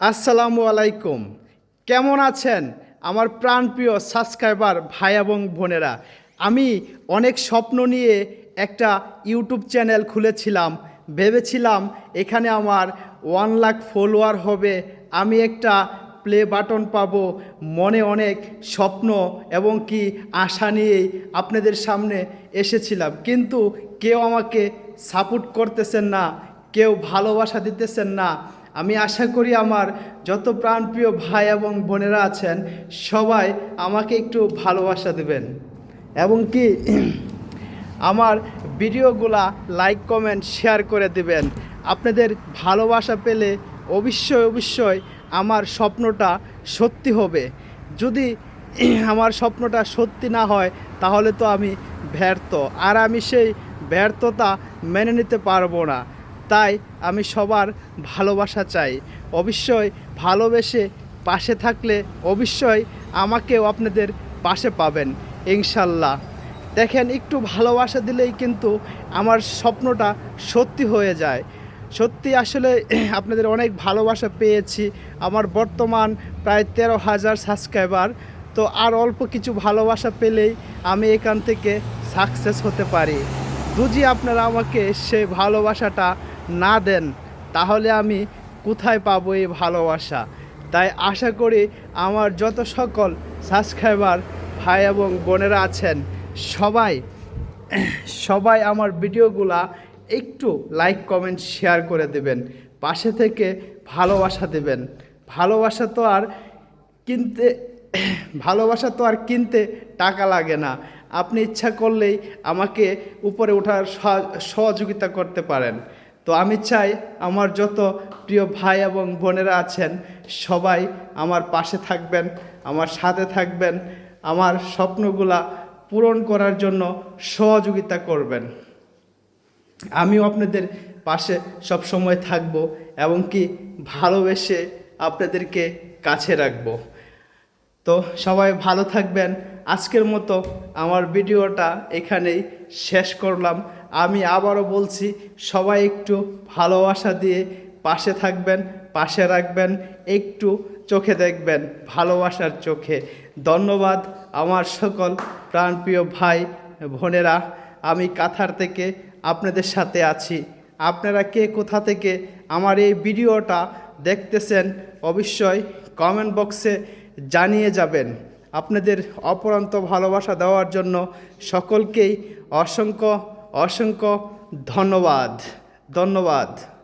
আসসালামু আলাইকুম। কেমন আছেন আমার প্রাণপ্রিয় সাবস্ক্রাইবার ভাই এবং বোনেরা? আমি অনেক স্বপ্ন নিয়ে একটা ইউটিউব চ্যানেল খুলেছিলাম। ভেবেছিলাম এখানে আমার ওয়ান লাখ ফলোয়ার হবে। আমি একটা প্লে বাটন পাবো। মনে অনেক স্বপ্ন এবং কি আশা নিয়েই আপনাদের সামনে এসেছিলাম। কিন্তু কেউ আমাকে সাপোর্ট করতেছেন না, কেউ ভালোবাসা দিতেছেন না। আমি আশা করি আমার যত প্রাণপ্রিয় ভাই এবং বোনেরা আছেন, সবাই আমাকে একটু ভালোবাসা দেবেন। এবং কি, আমার ভিডিওগুলা লাইক কমেন্ট শেয়ার করে দেবেন। আপনাদের ভালোবাসা পেলে অবশ্যই অবশ্যই আমার স্বপ্নটা সত্যি হবে। যদি আমার স্বপ্নটা সত্যি না হয়, তাহলে তো আমি ব্যর্থ। আর আমি সেই ব্যর্থতা মেনে নিতে পারব না। তাই আমি সবার ভালোবাসা চাই। অবশ্যই ভালোবেসে পাশে থাকলে অবশ্যই আমাকেও আপনাদের পাশে পাবেন, ইনশাল্লাহ। দেখেন, একটু ভালোবাসা দিলেই কিন্তু আমার স্বপ্নটা সত্যি হয়ে যায়। সত্যি আসলে আপনাদের অনেক ভালোবাসা পেয়েছি। আমার বর্তমান প্রায় তেরো হাজার সাবস্ক্রাইবার। তো আর অল্প কিছু ভালোবাসা পেলেই আমি এখান থেকে সাকসেস হতে পারি। যদি আপনারা আমাকে সেই ভালোবাসাটা না দেন, তাহলে আমি কোথায় পাবো এই ভালোবাসা? তাই আশা করি আমার যত সকল সাবস্ক্রাইবার ভাই এবং বোনেরা আছেন, সবাই সবাই আমার ভিডিওগুলা একটু লাইক কমেন্ট শেয়ার করে দেবেন। পাশে থেকে ভালোবাসা দেবেন। ভালোবাসা তো আর কিনতে, ভালোবাসা তো আর কিনতে টাকা লাগে না। আপনি ইচ্ছা করলেই আমাকে উপরে ওঠার সহযোগিতা করতে পারেন। তো আমি চাই আমার যত প্রিয় ভাই এবং বোনেরা আছেন, সবাই আমার পাশে থাকবেন, আমার সাথে থাকবেন, আমার স্বপ্নগুলা পূরণ করার জন্য সহযোগিতা করবেন। আমিও আপনাদের পাশে সব সময় থাকব এবং কি ভালোবেসে আপনাদেরকে কাছে রাখব। তো সবাই ভালো থাকবেন। আজকের মতো আমার ভিডিওটা এখানেই শেষ করলাম। আমি আবারও বলছি, সবাই একটু ভালোবাসা দিয়ে পাশে থাকবেন, পাশে রাখবেন, একটু চোখে দেখবেন, ভালোবাসার চোখে। ধন্যবাদ আমার সকল প্রাণপ্রিয় ভাই, বোনেরা। আমি কাথার থেকে আপনাদের সাথে আছি। আপনারা কে কোথা থেকে আমার এই ভিডিওটা দেখতেছেন, অবশ্যই কমেন্ট বক্সে জানিয়ে যাবেন। আপনাদের অপরান্ত ভালোবাসা দেওয়ার জন্য সকলকেই অসংখ্য অসংখ্য ধন্যবাদ। ধন্যবাদ।